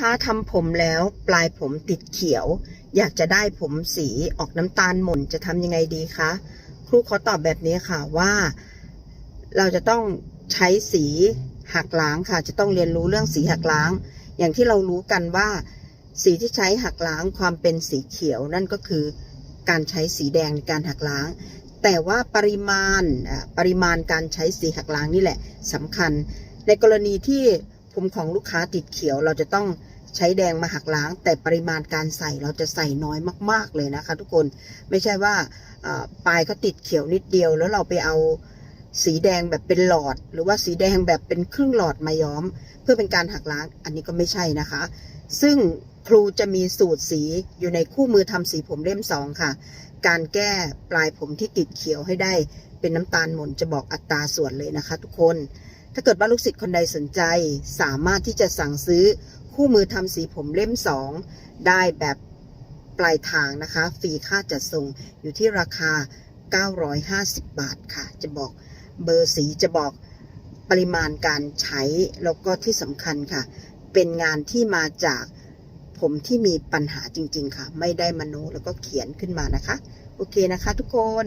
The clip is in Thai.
ค้าทำผมแล้วปลายผมติดเขียว อยากจะได้ผมสีออกน้ำตาลหม่นจะทำยังไงดีคะ ครูขอตอบแบบนี้ค่ะว่า เราจะต้องใช้สีหักล้างค่ะ จะต้องเรียนรู้เรื่องสีหักล้าง อย่างที่เรารู้กันว่า สีที่ใช้หักล้างความเป็นสีเขียวนั่นก็คือการใช้สีแดงในการหักล้าง แต่ว่าปริมาณปริมาณการใช้สีหักล้างนี่แหละสำคัญ ในกรณีที่ผมของลูกค้าติดเขียวเราจะต้อง ใช้แดงมาหักล้าง แต่ปริมาณการใส่เราจะใส่น้อยมาก ๆ เลยนะคะ ทุกคนไม่ใช่ว่าปลายเขาติดเขียวนิดเดียวแล้วเราไปเอาสีแดงแบบเป็นหลอด หรือว่าสีแดงแบบเป็นครึ่งหลอดมาย้อม เพื่อเป็นการหักล้างอันนี้ก็ไม่ใช่นะคะ ซึ่งครูจะมีสูตรสีอยู่ในคู่มือทำสีผมเล่มสองค่ะ การแก้ปลายผมที่ติดเขียวให้ได้เป็นน้ำตาลหม่นจะบอกอัตราส่วนเลยนะคะ ทุกคน ถ้าเกิดว่าลูกศิษย์คนใดสนใจ สามารถที่จะสั่งซื้อ คู่มือทำสีผมเล่ม 2 ได้แบบปลายทางนะคะ ฟรีค่าจัดส่งอยู่ที่ราคา 950 บาทค่ะ จะบอกเบอร์สีจะบอกปริมาณการใช้ แล้วก็ที่สำคัญค่ะ เป็นงานที่มาจากผมที่มีปัญหาจริง ๆ ค่ะ ไม่ได้มโนแล้วก็เขียนขึ้นมานะคะ โอเคนะคะทุกคน